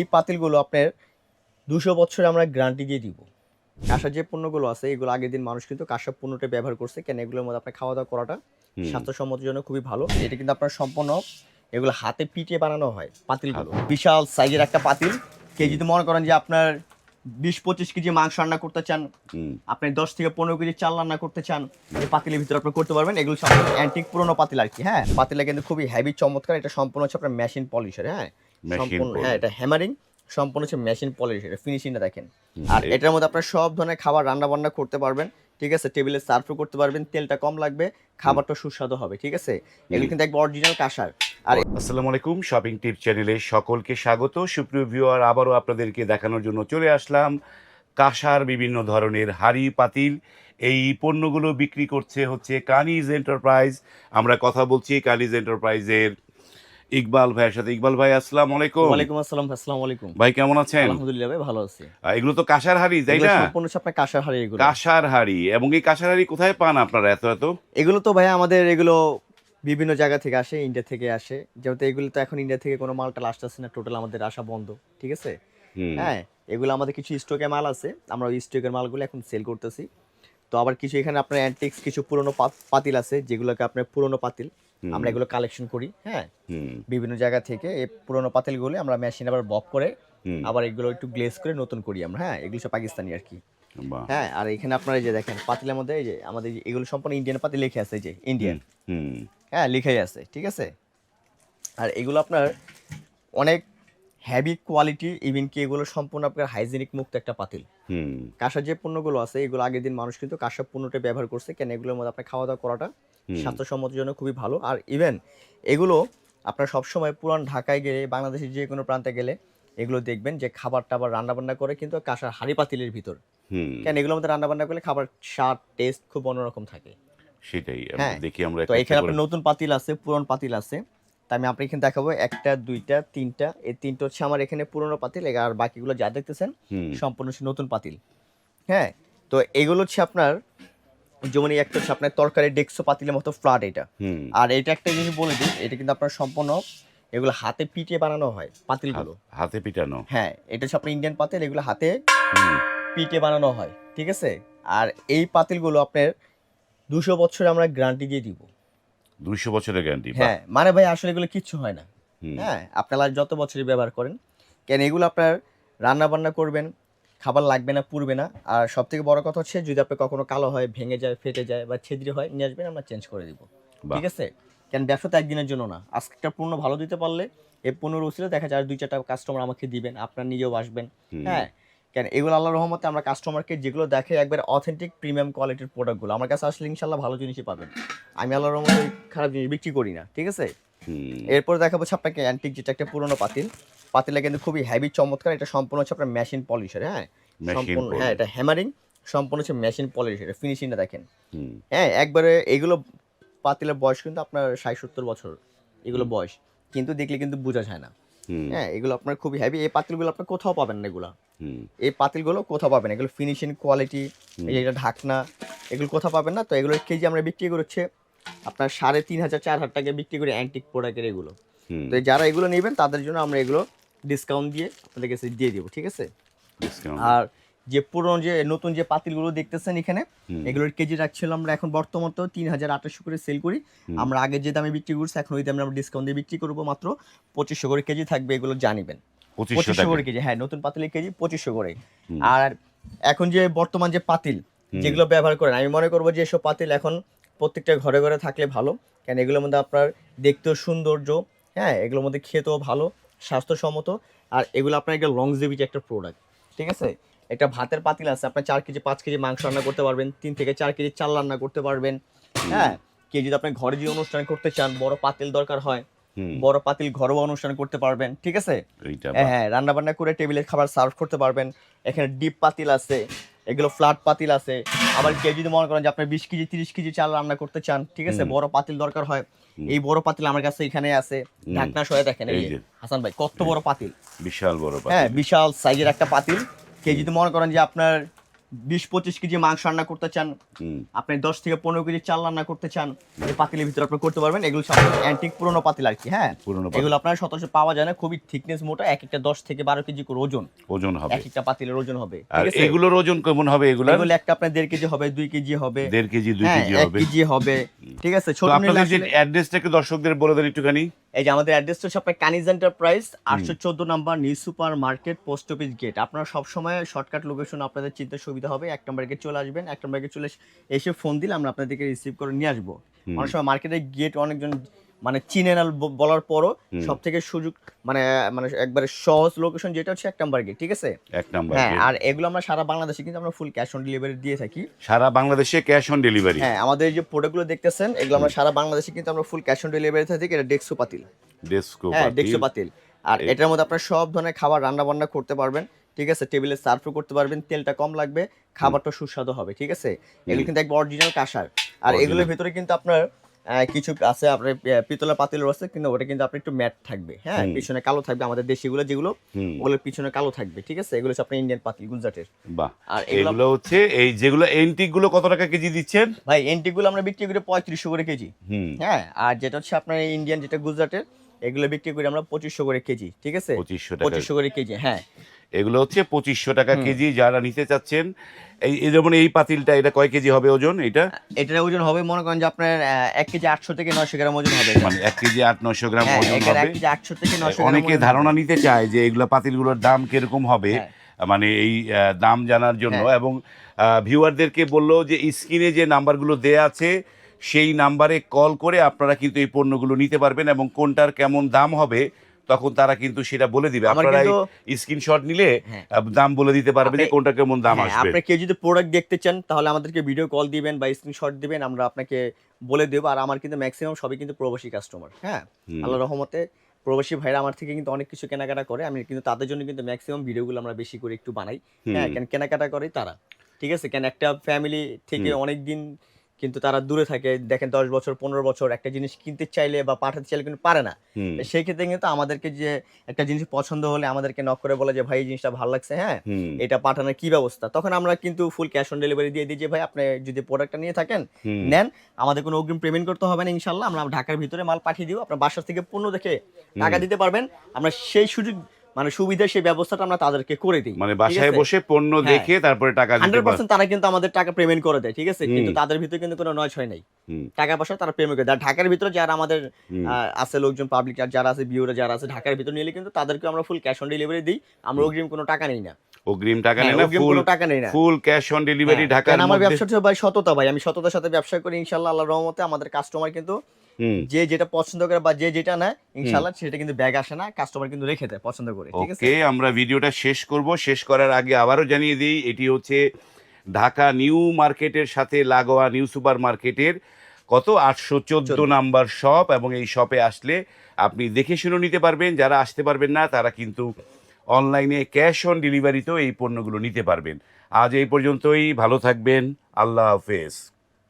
এই পাতিলগুলো আপনার দুশো বছরে আমরা গ্যারান্টি দিয়ে দিব। কাঁসার যে পণ্যগুলো আছে এগুলো আগের দিন মানুষ কিন্তু কাঁসার পণ্যটা ব্যবহার করছে কেন এগুলোর মধ্যে আপনার খাওয়া দাওয়া করাটা স্বাস্থ্যসম্মতের জন্য খুবই ভালো। এটা কিন্তু আপনার সম্পূর্ণ এগুলো হাতে পিটিয়ে বানানো হয় পাতিলগুলো। বিশাল সাইজের একটা পাতিল। কে যদি মনে করেন যে আপনার বিশ পঁচিশ কেজি মাংস রান্না করতে চান আপনি দশ থেকে পনেরো কেজি চাল রান্না করতে চান এই পাতিলের ভিতরে আপনি করতে পারবেন। এগুলো সব অ্যান্টিক পুরোনো পাতিল আর কি হ্যাঁ? পাতিলা কিন্তু খুবই হেভি চমৎকার। এটা সম্পূর্ণ হচ্ছে আপনার মেশিন পলিশের হ্যাঁ? সম্পূর্ণ। হ্যাঁ এটা হ্যামারিং সম্পূর্ণ হচ্ছে মেশিন পলিশের ফিনিশিংটা দেখেন। আর এটার মধ্যে আপনার সব ধরনের খাবার রান্না বান্না করতে পারবেন ঠিক আছে? টেবিলে সার্ভও করতে পারবেন তেলটা কম লাগবে খাবারটা সুস্বাদু হবে ঠিক আছে? এগুলো কিন্তু একবার অরিজিনাল কাঁসার। আর আসসালামু আলাইকুম শপিং টিপ চ্যানেলে সকলকে স্বাগত। সুপ্রিয় ভিউয়ার আবারও আপনাদেরকে দেখানোর জন্য চলে আসলাম। কাঁসার বিভিন্ন ধরনের হাড়ি পাতিল এই পণ্যগুলো বিক্রি করছে হচ্ছে কানিজ এন্টারপ্রাইজ আমরা কথা বলছি কানিজ এন্টারপ্রাইজের ইকবাল ভাইয়ের সাথে। ইকবাল ভাই আসসালামু আলাইকুম। ওয়ালাইকুম আসসালাম আসসালামু আলাইকুম। ভাই কেমন আছেন? আলহামদুলিল্লাহ ভাই ভালো আছি। এগুলো তো কাঁসার হাড়ি তাই না? সম্পূর্ণ আপনার কাঁসার হাড়ি এগুলো। কাঁসার হাড়ি। এবং এই কাঁসার হাড়ি কোথায় পান আপনারা এত এত? এগুলো তো ভাই আমাদের এগুলো বিভিন্ন জায়গা থেকে আসে ইন্ডিয়া থেকে আসে। যেহেতু এগুলো তো এখন ইন্ডিয়া থেকে কোনো মালটা আসতেছে না টোটাল আমাদের আসা বন্ধ ঠিক আছে? হ্যাঁ এগুলো আমাদের কিছু স্টকে মাল আছে আমরা ওই স্টকের মালগুলো এখন সেল করতেছি। তো আবার কিছু এখানে আপনার অ্যান্টিক্স কিছু পুরনো পাতিল আছে যেগুলোকে আপনার পুরনো পাতিল আমরা এগুলো কালেকশন করি হ্যাঁ? বিভিন্ন জায়গা থেকে এই পুরনো পাতিলগুলো আমরা মেশিন আবার বক করে আবার এগুলো একটু গ্লেজ করে নতুন করি আমরা হ্যাঁ? এগুলো সব পাকিস্তানি আর কি। হ্যাঁ আর এখানে আপনারা যে দেখেন পাতিলের মধ্যে এই যে আমাদের এগুলো সম্পূর্ণ ইন্ডিয়ান পাতিল লিখে আছে এই যে ইন্ডিয়ান হ্যাঁ লিখাই আছে ঠিক আছে? আর এগুলো আপনার অনেক হ্যাভি কোয়ালিটি ইভেন কি এগুলো সম্পূর্ণ আপনার হাইজেনিক মুক্ত একটা পাতিল। কাঁসার যে পণ্যগুলো আছে এগুলো আগের দিন মানুষ কিন্তু কাঁসার পণ্যটা ব্যবহার করছে কেন এগুলোর মধ্যে আপনার খাওয়া দাওয়া করাটা হুম। স্বাস্থ্যসম্মতের জন্য খুবই ভালো। আর ইভেন এগুলো আপনার সবসময় পুরান ঢাকায় গেলে বাংলাদেশের যে কোনো প্রান্তে গেলে এগুলো দেখবেন যে খাবার টাবার রান্না বান্না করে কিন্তু কাঁসার হাড়ি পাতিলের ভিতর কেন এগুলোর মধ্যে রান্না বান্না করলে খাবার স্বাদ টেস্ট খুব অন্যরকম থাকে। সেটাই হ্যাঁ, দেখি আমরা তো এখানে আপনার নতুন পাতিল আছে পুরনো পাতিল আছে। তা আমি আপনাকে এখানে দেখাবো একটা দুইটা তিনটা। এই তিনটা হচ্ছে আমার এখানে পুরনো পাতিল আর বাকিগুলো যা দেখতেছেন সম্পূর্ণ হচ্ছে নতুন পাতিল। হ্যাঁ? তো এগুলো হচ্ছে আপনার যেমন এই একটা হচ্ছে আপনার তরকারি ডেক্সো পাতিলের মতো ফ্ল্যাট এটা। আর এটা একটা জিনিস বলে দিই এটা কিন্তু আপনার সম্পূর্ণ এগুলো হাতে পিটিয়ে বানানো হয় পাতিলগুলো। হাত- হাতে পিটানো। হ্যাঁ এটা হচ্ছে আপনার ইন্ডিয়ান পাতিল এগুলো হাতে পিটিয়ে বানানো হয় ঠিক আছে? আর এই পাতিলগুলো আপনার দুশো বছরে আমরা গ্যারান্টি দিয়ে দিব। দুইশো বছরের গ্যারান্টি হ্যাঁ মানে ভাই আসলে এগুলো কিচ্ছু হয় না। হ্যাঁ আপনারা যত বছরই ব্যবহার করেন কেন এগুলো আপনার রান্না বান্না করবেন খাবার লাগবে না পুড়বে না। আর সব থেকে বড় কথা হচ্ছে যদি আপনি কখনো কালো হয় ভেঙে যায় ফেটে যায় বা ছিদ্রি হয় নিয়ে আসবেন আমরা চেঞ্জ করে দিব। ঠিক আছে? কেন ব্যবসা তো একদিনের জন্য না। আজকে পণ্য ভালো দিতে পারলে এই পণ্যের উচিলে দেখা যায় আর দুই চারটা কাস্টমার আমাকে দিবেন আপনার নিজেও আসবেন। হ্যাঁ কেন? এগুলো আল্লাহ রহমতে আমরা কাস্টমারকে যেগুলো দেখে একবার অথেন্টিক প্রিমিয়াম কোয়ালিটির প্রোডাক্টগুলো আমার কাছে আসলে ইনশাল্লাহ ভালো জিনিসই পাবেন। আমি আল্লাহ রহমতে খারাপ জিনিস বিক্রি করি না ঠিক আছে? এরপর দেখাবো আপনাকে অ্যান্টিক যেটা একটা পুরোনো পাতিল। পাতিলটা কিন্তু খুবই হেভি চমৎকার। এটা সম্পূর্ণ হচ্ছে আপনার মেশিন পলিশের হ্যাঁ? সম্পূর্ণ হ্যাঁ এটা হ্যামারিং সম্পূর্ণ হচ্ছে মেশিন পলিশের ফিনিশিংটা দেখেন। হ্যাঁ একবারে এগুলো পাতিলের বয়স কিন্তু আপনার ষাট সত্তর বছর এগুলো বয়স। কিন্তু দেখলে কিন্তু বোঝা যায় না। হ্যাঁ এগুলো আপনার খুবই হেভি এই পাতিলগুলো আপনার কোথাও পাবেন না এগুলো। এই পাতিলগুলো কোথাও পাবেন এগুলো ফিনিশিং কোয়ালিটি এটা ঢাকনা এগুলো কোথাও পাবেন না। তো এগুলো কেজি আমরা বিক্রি করছে আপনার সাড়ে তিন হাজার চার হাজার টাকা বিক্রি করি অ্যান্টিক প্রোডাক্টের এগুলো। তো যারা এগুলো নেবেন তাদের জন্য আমরা এগুলো ডিসকাউন্ট দিয়ে আপনাদের কাছে দিয়ে দেবো ঠিক আছে? আর যে পুরনো যে নতুন যে পাতিলগুলো দেখতেছেন এখানে এগুলোর কেজি রাখছিল আমরা এখন বর্তমান তো তিন হাজার আঠাশশো করে সেল করি। আমরা আগে যে দামে বিক্রি করছি এখন ওই দামে আমরা ডিসকাউন্ট দিয়ে বিক্রি করব। মাত্র পঁচিশশো করে কেজি থাকবে এগুলো জানিবেন। পঁচিশশো করে কেজি হ্যাঁ নতুন পাতিলের কেজি পঁচিশশো করে আর এখন যে বর্তমান যে পাতিল যেগুলো ব্যবহার করেন আমি মনে করব যে এসব পাতিল এখন প্রত্যেকটা ঘরে ঘরে থাকলে ভালো। কেন এগুলোর মধ্যে আপনার দেখতেও সৌন্দর্য হ্যাঁ এগুলোর মধ্যে খেতেও ভালো স্বাস্থ্যসম্মত। আর এগুলো আপনার একটা লংজিভিটি একটা প্রোডাক্ট ঠিক আছে? একটা ভাতের পাতিল আছে আপনার চার কেজি পাঁচ কেজি মাংস রান্না করতে পারবেন তিন থেকে চার কেজি চাল রান্না করতে পারবেন হ্যাঁ? কে যদি আপনি ঘরে যে অনুষ্ঠান করতে চান বড় পাতিল দরকার হয় বড় পাতিল ঘরোয়া অনুষ্ঠান করতে পারবেন ঠিক আছে? হ্যাঁ হ্যাঁ রান্না বান্না করে টেবিলে খাবার সার্ভ করতে পারবেন। এখানে ডিপ পাতিল আছে এগুলো ফ্ল্যাট পাতিল আছে। আবার কেউ যদি মনে করেন যে আপনি বিশ কেজি তিরিশ কেজি চাল রান্না করতে চান ঠিক আছে? বড় পাতিল দরকার হয়। এই বড় পাতিল আমার কাছে এখানে আছে। ঢাকনা সহ দেখেন এই। হাসান ভাই কত বড় পাতিল। বিশাল বড় হ্যাঁ বিশাল সাইজের একটা পাতিল। কেউ যদি মনে করেন যে আপনার বিশ পঁচিশ কেজি মাংস রান্না করতে চান আপনি দশ থেকে পনেরো কেজি চাল রান্না করতে চান এই পাতিলের ভিতরে আপনি করতে পারবেন। এগুলো সব অ্যান্টিক পুরোনো পাতিল আর কি হ্যাঁ? পুরনো এগুলো আপনার শতাংশ পাওয়া যায় না খুবই থিকনেস মোটা এক একটা দশ থেকে বারো কেজি করে ওজন। ওজন হবে। এক একটা পাতিলের ওজন হবে আর এগুলোর ওজন কেমন হবে এগুলো এগুলো একটা আপনার দেড় কেজি হবে দুই কেজি হবে। দেড় কেজি দুই হ্যাঁ কেজি হবে। কেজি হবে ঠিক আছে? ছোট আপনাদের অ্যাড্রেসটাকে দর্শকদের বলে দেন একটুখানি। এই যে আমাদের অ্যাড্রেসটা হচ্ছে আপনার কানিজ এন্টারপ্রাইজ আটশো চোদ্দ number new super market post office gate আপনারা সবসময় শর্টকাট লোকেশন আপনাদের চিন্তার সুবিধা হবে। এক নম্বর গেট চলে আসবেন এক নম্বর গেট চলে এসে- এসে ফোন দিলে আমরা আপনাদেরকে রিসিভ করে নিয়ে আসব। অনেক সময় মার্কেটের গেট অনেকজন মানে চিনে না বলার পরও সব থেকে সুযোগ মানে মানে একবারে সহজ লোকেশন যেটা হচ্ছে এক নম্বর গেট ঠিক আছে? এক নাম্বার হ্যাঁ আর এগুলো আমরা সারা বাংলাদেশে কিন্তু আমরা ফুল ক্যাশ অন ডেলিভারি দিয়ে থাকি। সারা বাংলাদেশে ক্যাশ অন ডেলিভারি হ্যাঁ আমাদের এই যে প্রোডাক্টগুলো দেখতেছেন এগুলো আমরা সারা বাংলাদেশে কিন্তু আমরা ফুল ক্যাশ অন ডেলিভারি থাকি এটা ডেক্সো পাতিল। ডেস্কো হ্যাঁ ডেক্সো পাতিল। আর এটার মধ্যে আপনার সব ধরনের খাবার রান্না বান্না করতে পারবেন ঠিক আছে? টেবিলে সার্ভও করতে পারবেন তেলটা কম লাগবে খাবারটা সুস্বাদু হবে ঠিক আছে? এগুলো কিন্তু একবার অরিজিনাল কাঁসার। আর এগুলোর ভিতরে কিন্তু আপনার কিছু আছে আপনার পিতলের পাতিল রয়েছে কিন্তু ওটা কিন্তু আপনার একটু ম্যাট থাকবে হ্যাঁ? পিছনে কালো থাকবে আমাদের দেশিগুলো যেগুলো হুম। ওগুলোর পিছনে কালো থাকবে ঠিক আছে? এগুলো হচ্ছে আপনার ইন্ডিয়ান পাতিল গুজরাটের। আর এগুলো- হচ্ছে এই যেগুলো এন্টিকগুলো কত টাকা কেজি দিচ্ছেন? ভাই এন্টিকগুলো আমরা বিক্রি করি পঁয়ত্রিশশো করে কেজি হ্যাঁ? আর যেটা হচ্ছে আপনার ইন্ডিয়ান যেটা গুজরাটের এগুলো বিক্রি করি আমরা পঁচিশশো করে কেজি ঠিক আছে? পঁচিশশো করে কেজি হ্যাঁ। এগুলো হচ্ছে পঁচিশশো টাকা কেজি যারা নিতে চাচ্ছেন। এই যেমন এই পাতিলটা এটা কয় কেজি হবে ওজন এটা? এটার ওজন হবে মনে করেন যে আপনার এক কেজি আটশো থেকে নয়শো গ্রাম ওজন হবে মানে এক কেজি আট নশো গ্রাম হ্যাঁ ওজন হবে। আটশো থেকে নয়শো অনেকে ধারণা নিতে চায় যে এগুলো পাতিলগুলোর দাম কীরকম হবে হ্যাঁ। মানে এই দাম জানার জন্য। এবং ভিউয়ারদেরকে বলল যে স্ক্রিনে যে নাম্বারগুলো দেয়া আছে সেই নাম্বারে কল করে আপনারা কিন্তু এই পণ্যগুলো নিতে পারবেন এবং কোনটার কেমন দাম হবে তখন তারা কিন্তু সেটা বলে দিবে। আপনারা স্ক্রিনশট নিলে হ্যাঁ। দাম বলে দিতে পারবে যে কোনটা কেমন দাম হ্যাঁ, আসবে। আপনি কেউ যদি প্রোডাক্ট দেখতে চান তাহলে আমাদেরকে ভিডিও কল দিবেন বা স্ক্রিনশট দিবেন আমরা আপনাকে বলে দেবো। আর আমার কিন্তু ম্যাক্সিমাম সবই কিন্তু প্রবাসী কাস্টমার হ্যাঁ। আল্লাহ রহমতে প্রবাসী ভাইরা আমার থেকে কিন্তু অনেক কিছু কেনাকাটা করে। আমি কিন্তু তাদের জন্য কিন্তু ম্যাক্সিমাম ভিডিওগুলো আমরা বেশি করে একটু বানাই হ্যাঁ? কেন কেনাকাটা করে তারা ঠিক আছে? কেন একটা ফ্যামিলি থেকে অনেক দিন কিন্তু তারা দূরে থাকে। দেখেন দশ বছর পনেরো বছর একটা জিনিস কিনতে চাইলে বা পাঠাতে চাইলে কিন্তু পারে না। সেই ক্ষেত্রে কিন্তু আমাদেরকে যে একটা জিনিস পছন্দ হলে আমাদেরকে নক করে বলে যে ভাই এই জিনিসটা ভালো লাগছে হ্যাঁ? এটা পাঠানোর কি ব্যবস্থা? তখন আমরা কিন্তু ফুল ক্যাশ অন ডেলিভারি দিয়ে দিই যে ভাই আপনি যদি প্রোডাক্টটা নিয়ে থাকেন। নেন। আমাদের কোনো অগ্রিম পেমেন্ট করতে হবে না ইনশাল্লাহ আমরা ঢাকার ভিতরে মাল পাঠিয়ে দিব। আপনার বাসা থেকে পণ্য দেখে টাকা দিতে পারবেন। আমরা সেই সুযোগ মানে সুবিধা সেই ব্যবস্থাটা আমরা তাদেরকে করে দিই মানে বাসায় বসে পণ্য হ্যাঁ। দেখে তারপরে টাকা দিতে হান্ড্রেড পারবে পার্সেন্ট তারা কিন্তু আমাদের টাকা পেমেন্ট করে দেয় ঠিক আছে? কিন্তু তাদের ভিতরে কিন্তু কোনো নয় ছয় নেই। টাকা পয়সা তারা পেমেন্ট করে দেয়। ঢাকার ভিতরে যারা আমাদের আছে লোকজন পাবলিক যারা আছে বিওরা যারা আছে ঢাকার ভিতরে নিলে কিন্তু তাদেরকে আমরা ফুল ক্যাশ অন ডেলিভারি দিই। আমরা অগ্রিম কোনো টাকা নেই না। অগ্রিম টাকা হ্যাঁ, নেই না ফুল টাকা নেই না। ফুল ক্যাশ অন ডেলিভারি হ্যাঁ, ঢাকার কারণ আমার মধ্যে ব্যবসা হচ্ছে ভাই সততা ভাই। আমি সততার সাথে ব্যবসা করি ইনশাল্লাহ আল্লাহর রহমতে আমাদের কাস্টমার কিন্তু যে যেটা পছন্দ করে বা যে যেটা নেয় ইনশাল্লাহ সেটা কিন্তু ব্যাগ আসে না কাস্টমার কিন্তু রেখে দেয় পছন্দ করে ঠিক আছে? ওকে আমরা ভিডিওটা শেষ করব। শেষ করার আগে আবারও জানিয়ে দিই এটি হচ্ছে ঢাকা নিউ মার্কেটের সাথে লাগোয়া নিউ সুপার মার্কেটের কত? আটশো চোদ্দ। নাম্বার শপ এবং এই শপে আসলে আপনি দেখে শুনে নিতে পারবেন যারা আসতে পারবেন না তারা কিন্তু অনলাইনে ক্যাশ অন ডেলিভারিতেও এই পণ্যগুলো নিতে পারবেন। আজ এই পর্যন্তই ভালো থাকবেন আল্লাহ হাফেজ।